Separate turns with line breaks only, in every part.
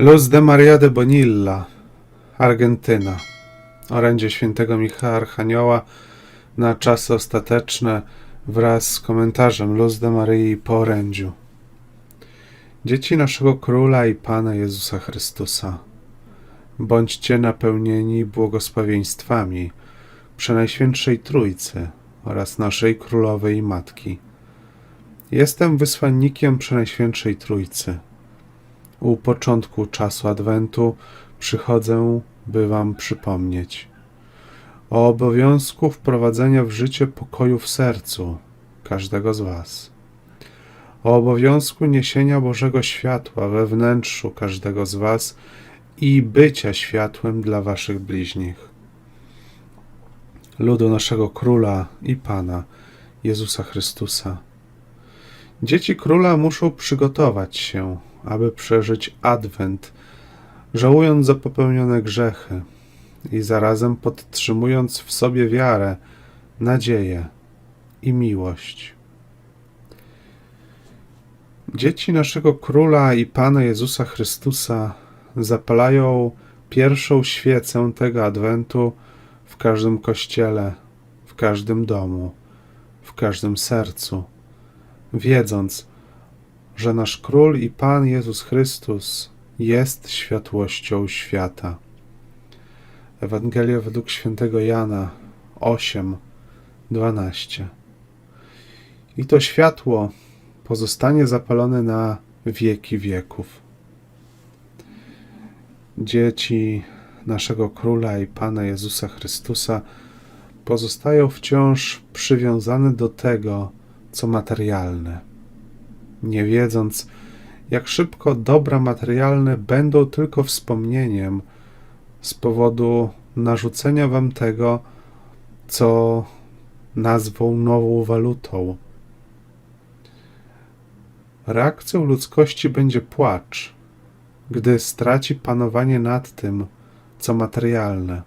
Luz de Maria de Bonilla, Argentyna. Orędzie świętego Michała Archanioła na czasy ostateczne wraz z komentarzem Luz de Maryi po orędziu. Dzieci naszego Króla i Pana Jezusa Chrystusa, bądźcie napełnieni błogosławieństwami Przenajświętszej Trójcy oraz naszej Królowej i Matki. Jestem wysłannikiem Przenajświętszej Trójcy. U początku czasu Adwentu przychodzę, by Wam przypomnieć o obowiązku wprowadzenia w życie pokoju w sercu każdego z Was, o obowiązku niesienia Bożego światła we wnętrzu każdego z Was i bycia światłem dla Waszych bliźnich. Ludu naszego Króla i Pana, Jezusa Chrystusa. Dzieci Króla muszą przygotować się, aby przeżyć Adwent, żałując za popełnione grzechy i zarazem podtrzymując w sobie wiarę, nadzieję i miłość. Dzieci naszego Króla i Pana Jezusa Chrystusa zapalają pierwszą świecę tego Adwentu w każdym kościele, w każdym domu, w każdym sercu, wiedząc, że nasz Król i Pan Jezus Chrystus jest światłością świata. Ewangelia według świętego Jana 8, 12. I to światło pozostanie zapalone na wieki wieków. Dzieci naszego Króla i Pana Jezusa Chrystusa pozostają wciąż przywiązane do tego, co materialne, nie wiedząc, jak szybko dobra materialne będą tylko wspomnieniem z powodu narzucenia wam tego, co nazwą nową walutą. Reakcją ludzkości będzie płacz, gdy straci panowanie nad tym, co materialne.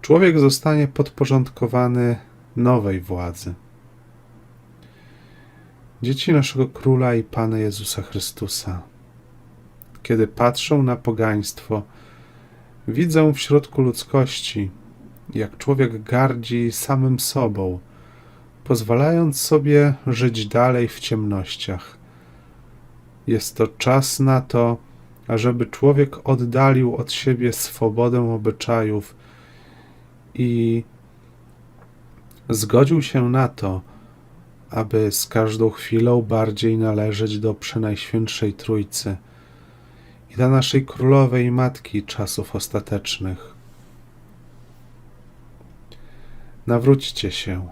Człowiek zostanie podporządkowany nowej władzy. Dzieci naszego Króla i Pana Jezusa Chrystusa. Kiedy patrzą na pogaństwo, widzę w środku ludzkości, jak człowiek gardzi samym sobą, pozwalając sobie żyć dalej w ciemnościach. Jest to czas na to, ażeby człowiek oddalił od siebie swobodę obyczajów i zgodził się na to, aby z każdą chwilą bardziej należeć do Przenajświętszej Trójcy i do naszej Królowej Matki czasów ostatecznych. Nawróćcie się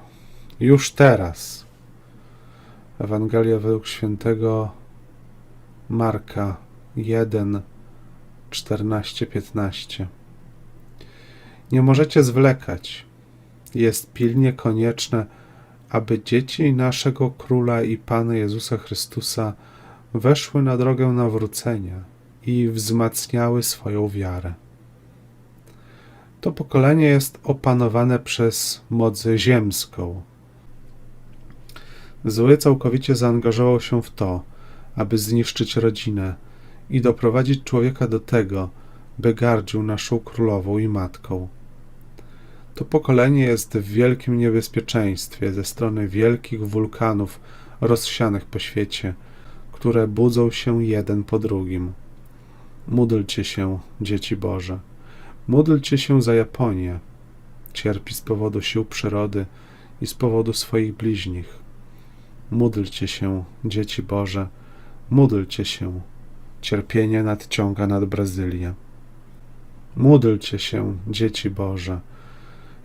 już teraz. Ewangelia według świętego Marka 1, 14, 15. Nie możecie zwlekać. Jest pilnie konieczne, aby dzieci naszego Króla i Pana Jezusa Chrystusa weszły na drogę nawrócenia i wzmacniały swoją wiarę. To pokolenie jest opanowane przez moc ziemską. Zły całkowicie zaangażował się w to, aby zniszczyć rodzinę i doprowadzić człowieka do tego, by gardził naszą królową i matką. To pokolenie jest w wielkim niebezpieczeństwie ze strony wielkich wulkanów rozsianych po świecie, które budzą się jeden po drugim. Módlcie się, dzieci Boże. Módlcie się za Japonię. Cierpi z powodu sił przyrody i z powodu swoich bliźnich. Módlcie się, dzieci Boże. Módlcie się. Cierpienie nadciąga nad Brazylię. Módlcie się, dzieci Boże.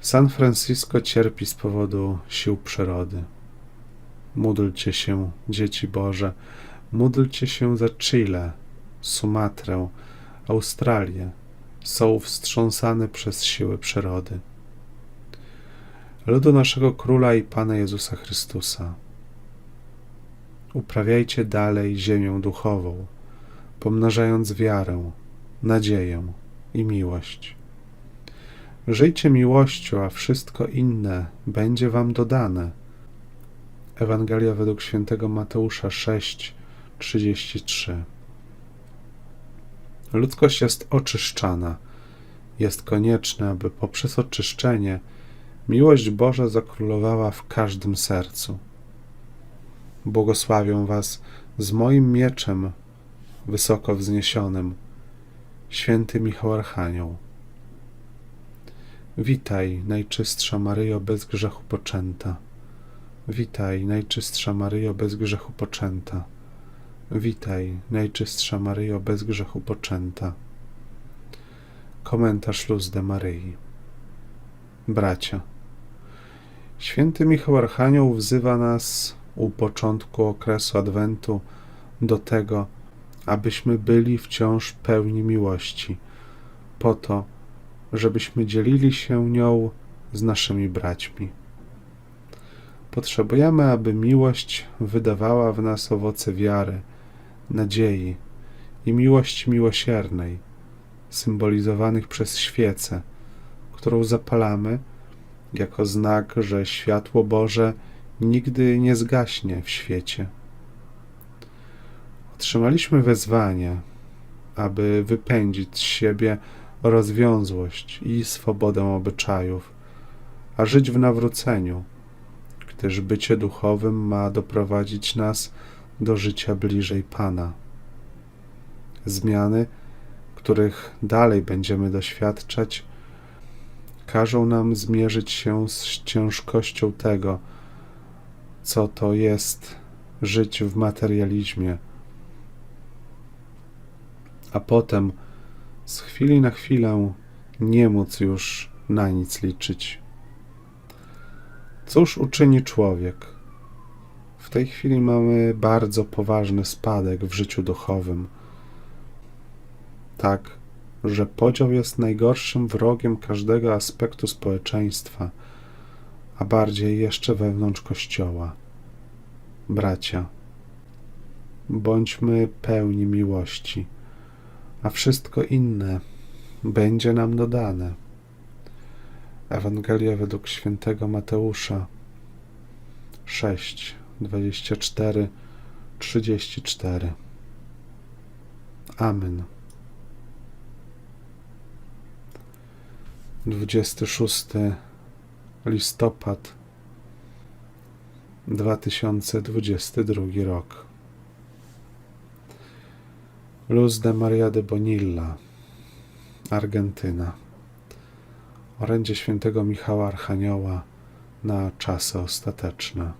San Francisco cierpi z powodu sił przyrody. Módlcie się, dzieci Boże. Módlcie się za Chile, Sumatrę, Australię. Są wstrząsane przez siły przyrody. Ludu naszego Króla i Pana Jezusa Chrystusa. Uprawiajcie dalej ziemię duchową, pomnażając wiarę, nadzieję i miłość. Żyjcie miłością, a wszystko inne będzie wam dodane. Ewangelia według świętego Mateusza 6, 33. Ludzkość jest oczyszczana. Jest konieczne, aby poprzez oczyszczenie miłość Boża zakrólowała w każdym sercu. Błogosławię Was z moim mieczem wysoko wzniesionym, święty Michał Archanioł. Witaj, najczystsza Maryjo bez grzechu poczęta. Witaj, najczystsza Maryjo bez grzechu poczęta. Witaj, najczystsza Maryjo bez grzechu poczęta. Komentarz Luz de Maryi. Bracia, święty Michał Archanioł wzywa nas u początku okresu Adwentu do tego, abyśmy byli wciąż pełni miłości, po to, żebyśmy dzielili się nią z naszymi braćmi. Potrzebujemy, aby miłość wydawała w nas owoce wiary, nadziei i miłości miłosiernej, symbolizowanych przez świecę, którą zapalamy jako znak, że światło Boże nigdy nie zgaśnie w świecie. Otrzymaliśmy wezwanie, aby wypędzić z siebie rozwiązłość i swobodę obyczajów, a żyć w nawróceniu, gdyż bycie duchowym ma doprowadzić nas do życia bliżej Pana. Zmiany, których dalej będziemy doświadczać, każą nam zmierzyć się z ciężkością tego, co to jest żyć w materializmie, a potem z chwili na chwilę nie móc już na nic liczyć. Cóż uczyni człowiek? W tej chwili mamy bardzo poważny spadek w życiu duchowym. Tak, że podział jest najgorszym wrogiem każdego aspektu społeczeństwa, a bardziej jeszcze wewnątrz Kościoła. Bracia, bądźmy pełni miłości, a wszystko inne będzie nam dodane. Ewangelia według świętego Mateusza 6, 24, 34. Amen. 26 listopad 2022 rok. Luz de Maria de Bonilla, Argentyna. Orędzie świętego Michała Archanioła na czasy ostateczne.